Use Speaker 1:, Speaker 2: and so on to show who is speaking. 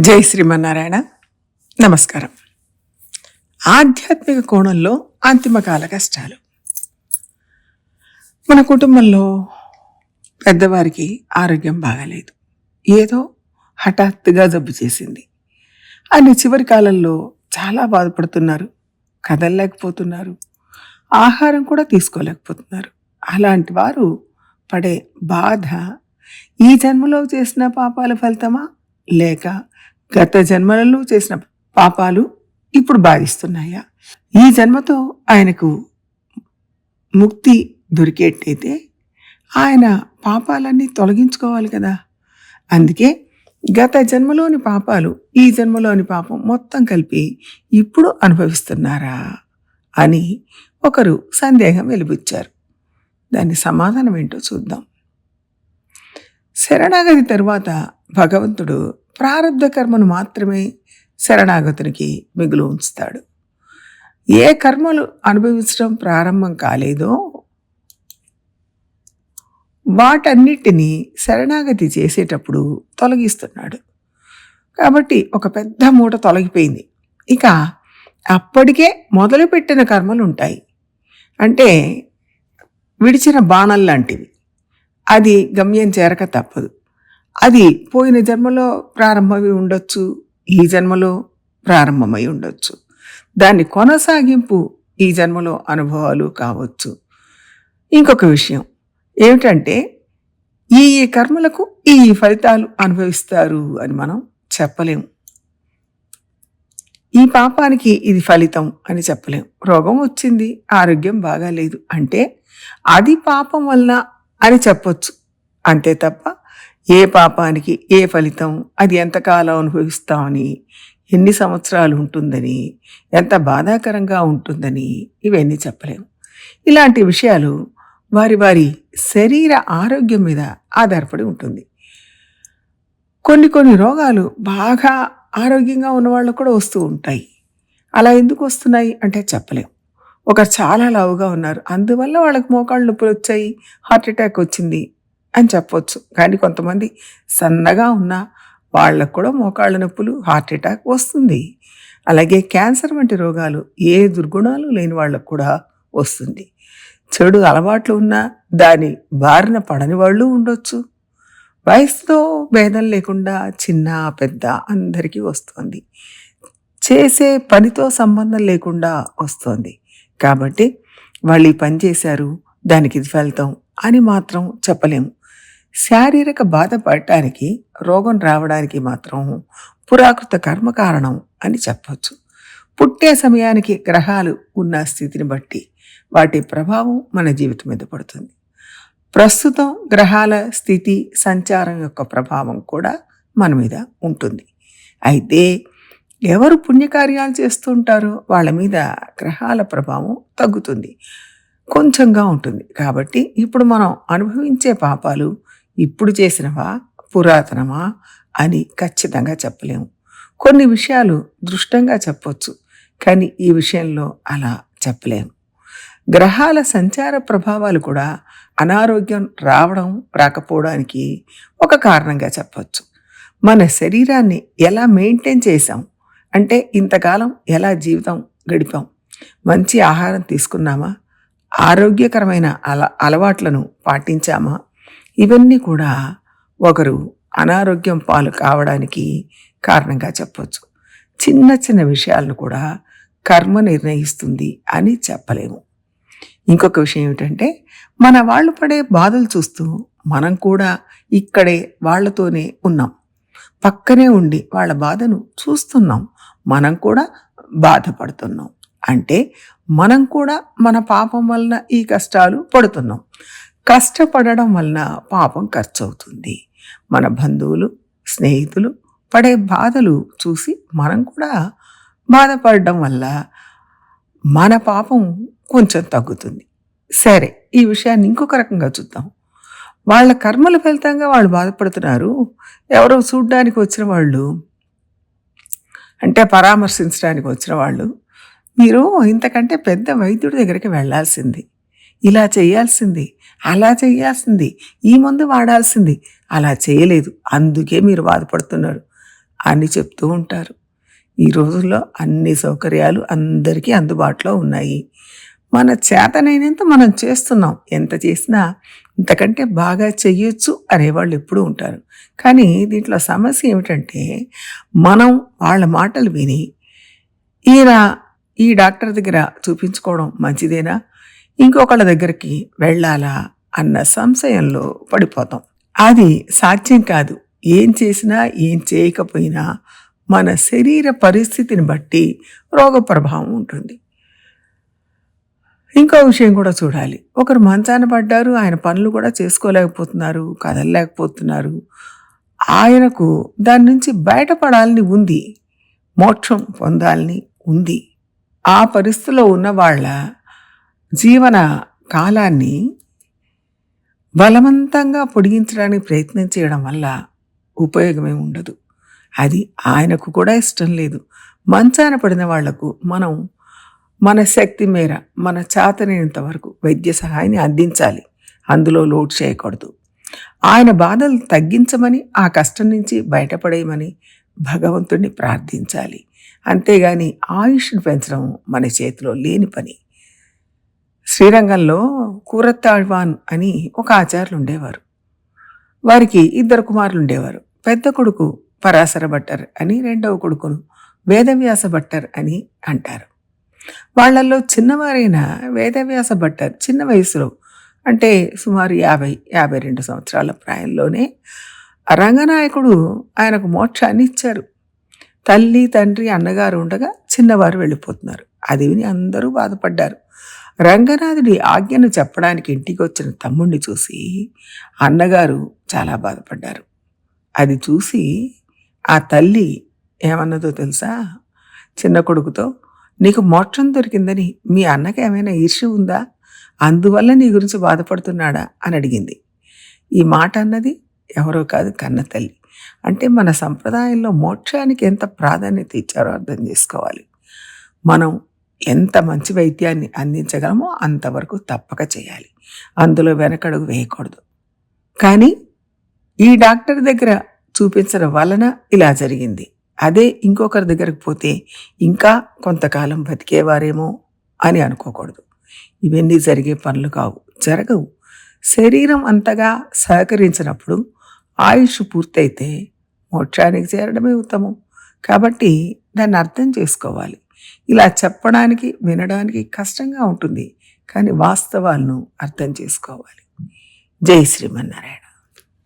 Speaker 1: జై శ్రీమన్నారాయణ. నమస్కారం. ఆధ్యాత్మిక కోణంలో అంతిమకాల కష్టాలు. మన కుటుంబంలో పెద్దవారికి ఆరోగ్యం బాగాలేదు. ఏదో హఠాత్తుగా జబ్బు చేసింది. అని చివరి కాలంలో చాలా బాధపడుతున్నారు. కదలలేకపోతున్నారు. ఆహారం కూడా తీసుకోలేకపోతున్నారు. అలాంటి వారు పడే బాధ ఈ జన్మలో చేసిన పాపాల ఫలితమా? లేక గత జన్మలలో చేసిన పాపాలు ఇప్పుడు బాధిస్తున్నాయా? ఈ జన్మతో ఆయనకు ముక్తి దొరికేట్టయితే ఆయన పాపాలన్నీ తొలగించుకోవాలి కదా? అందుకే గత జన్మలోని పాపాలు ఈ జన్మలోని పాపం మొత్తం కలిపి ఇప్పుడు అనుభవిస్తున్నారా అని ఒకరు సందేహం వెలిబుచ్చారు. దాని సమాధానం ఏంటో చూద్దాం. శరణాగతి తరువాత భగవంతుడు ప్రారంధ కర్మను మాత్రమే శరణాగతునికి మిగులు ఉంచుతాడు. ఏ కర్మలు అనుభవించడం ప్రారంభం కాలేదో వాటన్నిటినీ శరణాగతి చేసేటప్పుడు తొలగిస్తున్నాడు. కాబట్టి ఒక పెద్ద మూట తొలగిపోయింది. ఇక అప్పటికే మొదలుపెట్టిన కర్మలు ఉంటాయి అంటే విడిచిన బాణం లాంటివి అది గమ్యం చేరక తప్పదు. అది పోయిన జన్మలో ప్రారంభమై ఉండొచ్చు ఈ జన్మలో ప్రారంభమై ఉండొచ్చు. దాని కొనసాగింపు ఈ జన్మలో అనుభవాలు కావచ్చు. ఇంకొక విషయం ఏమిటంటే ఈ ఈ కర్మలకు ఈ ఫలితాలు అనుభవిస్తారు అని మనం చెప్పలేము ఈ పాపానికి ఇది ఫలితం అని చెప్పలేం. రోగం వచ్చింది ఆరోగ్యం బాగాలేదు అంటే అది పాపం వలన అని చెప్పొచ్చు. అంతే తప్ప ఏ పాపానికి ఏ ఫలితం? అది ఎంతకాలం అనుభవిస్తామని? ఎన్ని సంవత్సరాలు ఉంటుందని? ఎంత బాధాకరంగా ఉంటుందని ఇవన్నీ చెప్పలేము. ఇలాంటి విషయాలు వారి వారి శరీర ఆరోగ్యం మీద ఆధారపడి ఉంటుంది. కొన్ని కొన్ని రోగాలు బాగా ఆరోగ్యంగా ఉన్న వాళ్ళకు కూడా వస్తూ ఉంటాయి. అలా ఎందుకు వస్తున్నాయి అంటే చెప్పలేం ఒకరు చాలా లావుగా ఉన్నారు. అందువల్ల వాళ్ళకి మోకాళ్ళు నొప్పులు వచ్చాయి హార్ట్ అటాక్ వచ్చింది అని చెప్పొచ్చు. కానీ కొంతమంది సన్నగా ఉన్న వాళ్ళకు కూడా మోకాళ్ళ నొప్పులు హార్ట్ అటాక్ వస్తుంది. అలాగే క్యాన్సర్ వంటి రోగాలు ఏ దుర్గుణాలు లేని వాళ్ళకు కూడా వస్తుంది. చెడు అలవాట్లు ఉన్నా దాని బారిన పడని వాళ్ళు ఉండొచ్చు. వయసుతో భేదం లేకుండా చిన్న పెద్ద అందరికీ వస్తుంది. చేసే పనితో సంబంధం లేకుండా వస్తుంది. కాబట్టి వాళ్ళు ఈ పని చేశారు దానికి ఇది ఫలితం అని మాత్రం చెప్పలేము. శారీరక బాధ పడటానికి రోగం రావడానికి మాత్రం పురాకృత కర్మ కారణం అని చెప్పవచ్చు పుట్టే సమయానికి గ్రహాలు ఉన్న స్థితిని బట్టి వాటి ప్రభావం మన జీవితం మీద పడుతుంది. ప్రస్తుతం గ్రహాల స్థితి సంచారం యొక్క ప్రభావం కూడా మన మీద ఉంటుంది. అయితే ఎవరు పుణ్యకార్యాలు చేస్తుంటారో వాళ్ళ మీద గ్రహాల ప్రభావం తగ్గుతుంది. కొంచెంగా ఉంటుంది. కాబట్టి ఇప్పుడు మనం అనుభవించే పాపాలు ఇప్పుడు చేసినవా? పురాతనమా? అని ఖచ్చితంగా చెప్పలేము. కొన్ని విషయాలు దృష్టంగా చెప్పొచ్చు కానీ ఈ విషయంలో అలా చెప్పలేము. గ్రహాల సంచార ప్రభావాలు కూడా అనారోగ్యం రావడం రాకపోవడానికి ఒక కారణంగా చెప్పవచ్చు మన శరీరాన్ని ఎలా మెయింటైన్ చేసాం అంటే ఇంతకాలం ఎలా జీవితం గడిపాం? మంచి ఆహారం తీసుకున్నామా? ఆరోగ్యకరమైన అల అలవాట్లను పాటించామా? ఇవన్నీ కూడా ఒకరు అనారోగ్యం పాలు కావడానికి కారణంగా చెప్పవచ్చు చిన్న చిన్న విషయాలను కూడా కర్మ నిర్ణయిస్తుంది అని చెప్పలేము. ఇంకొక విషయం ఏమిటంటే మన వాళ్ళు పడే బాధలు చూస్తూ మనం కూడా ఇక్కడే వాళ్ళతోనే ఉన్నాం. పక్కనే ఉండి వాళ్ళ బాధను చూస్తున్నాం. మనం కూడా బాధపడుతున్నాం. అంటే మనం కూడా మన పాపం వలన ఈ కష్టాలు పడుతున్నాం. కష్టపడడం వలన పాపం ఖర్చు అవుతుంది మన బంధువులు స్నేహితులు పడే బాధలు చూసి మనం కూడా బాధపడడం వల్ల మన పాపం కొంచెం తగ్గుతుంది. సరే ఈ విషయాన్ని ఇంకొక రకంగా చూద్దాం. వాళ్ళ కర్మల ఫలితంగా వాళ్ళు బాధపడుతున్నారు. ఎవరో చూడ్డానికి వచ్చిన వాళ్ళు అంటే పరామర్శించడానికి వచ్చిన వాళ్ళు మీరు ఇంతకంటే పెద్ద వైద్యుడి దగ్గరికి వెళ్ళాల్సింది ఇలా చేయాల్సింది అలా చేయాల్సింది ఈ మందు వాడాల్సింది. అలా చేయలేదు అందుకే మీరు బాధపడుతున్నారు అని చెప్తూ ఉంటారు. ఈ రోజుల్లో అన్ని సౌకర్యాలు అందరికీ అందుబాటులో ఉన్నాయి. మన చేతనైనంత మనం చేస్తున్నాం. ఎంత చేసినా ఇంతకంటే బాగా చెయ్యొచ్చు అనేవాళ్ళు ఎప్పుడూ ఉంటారు. కానీ దీంట్లో సమస్య ఏమిటంటే మనం వాళ్ళ మాటలు విని ఈయన ఈ డాక్టర్ దగ్గర చూపించుకోవడం మంచిదేనా? ఇంకొకళ్ళ దగ్గరికి వెళ్ళాలా అన్న సంశయంలో పడిపోతాం. అది సాధ్యం కాదు. ఏం చేసినా ఏం చేయకపోయినా మన శరీర పరిస్థితిని బట్టి రోగ ప్రభావం ఉంటుంది. ఇంకో విషయం కూడా చూడాలి. ఒకరు మంచాన పడ్డారు ఆయన పనులు కూడా చేసుకోలేకపోతున్నారు కదలలేకపోతున్నారు. ఆయనకు దాని నుంచి బయటపడాలని ఉంది. మోక్షం పొందాలని ఉంది. ఆ పరిస్థితిలో ఉన్న వాళ్ళ జీవన కాలాన్ని బలవంతంగా పొడిగించడానికి ప్రయత్నం చేయడం వల్ల ఉపయోగమే ఉండదు. అది ఆయనకు కూడా ఇష్టం లేదు. మంచాన పడిన వాళ్ళకు మనం మన శక్తి మేర మన చాతనైనంత వరకు వైద్య సహాయాన్ని అందించాలి. అందులో లోటు చేయకూడదు. ఆయన బాధలు తగ్గించమని ఆ కష్టం నుంచి బయటపడేయమని భగవంతుడిని ప్రార్థించాలి. అంతేగాని ఆయుష్ను పెంచడం మన చేతిలో లేని పని. శ్రీరంగంలో కూరత్తాళ్వాన్ అని ఒక ఆచార్యులు ఉండేవారు వారికి ఇద్దరు కుమారులు ఉండేవారు పెద్ద కొడుకు పరాశర భట్టర్ అని రెండవ కొడుకును వేదవ్యాస భట్టర్ అని అంటారు. వాళ్ళల్లో చిన్నవారైన వేదవ్యాస భట్టర్ చిన్న వయసులో అంటే సుమారు యాభై యాభై రెండు సంవత్సరాల ప్రాయంలోనే రంగనాయకుడు ఆయనకు మోక్షాన్ని ఇచ్చారు. తల్లి తండ్రి అన్నగారు ఉండగా చిన్నవారు వెళ్ళిపోతున్నారు. అది విని అందరూ బాధపడ్డారు. రంగనాథుడి ఆజ్ఞను చెప్పడానికి ఇంటికి వచ్చిన తమ్ముణ్ణి చూసి అన్నగారు చాలా బాధపడ్డారు. అది చూసి ఆ తల్లి ఏమన్నదో తెలుసా? చిన్న కొడుకుతో నీకు మోక్షం దొరికిందని మీ అన్నకి ఏమైనా ఈర్ష్య ఉందా? అందువల్ల నీ గురించి బాధపడుతున్నాడా? అని అడిగింది. ఈ మాట అన్నది ఎవరో కాదు కన్న తల్లి. అంటే మన సంప్రదాయంలో మోక్షానికి ఎంత ప్రాధాన్యత ఇచ్చారో అర్థం చేసుకోవాలి. మనం ఎంత మంచి వైద్యాన్ని అందించగలమో అంతవరకు తప్పక చేయాలి. అందులో వెనకడుగు వేయకూడదు. కానీ ఈ డాక్టర్ దగ్గర చూపించడం వలన ఇలా జరిగింది. అదే ఇంకొకరి దగ్గరకు పోతే ఇంకా కొంతకాలం బతికేవారేమో అని అనుకోకూడదు. ఇవన్నీ జరిగే పనులు కావు జరగవు. శరీరం అంతగా సహకరించినప్పుడు ఆయుష్ పూర్తయితే మోక్షానికి చేరడమే ఉత్తమం. కాబట్టి దాన్ని అర్థం చేసుకోవాలి. ఇలా చెప్పడానికి వినడానికి కష్టంగా ఉంటుంది. కానీ వాస్తవాలను అర్థం చేసుకోవాలి. జై శ్రీమన్నారాయణ.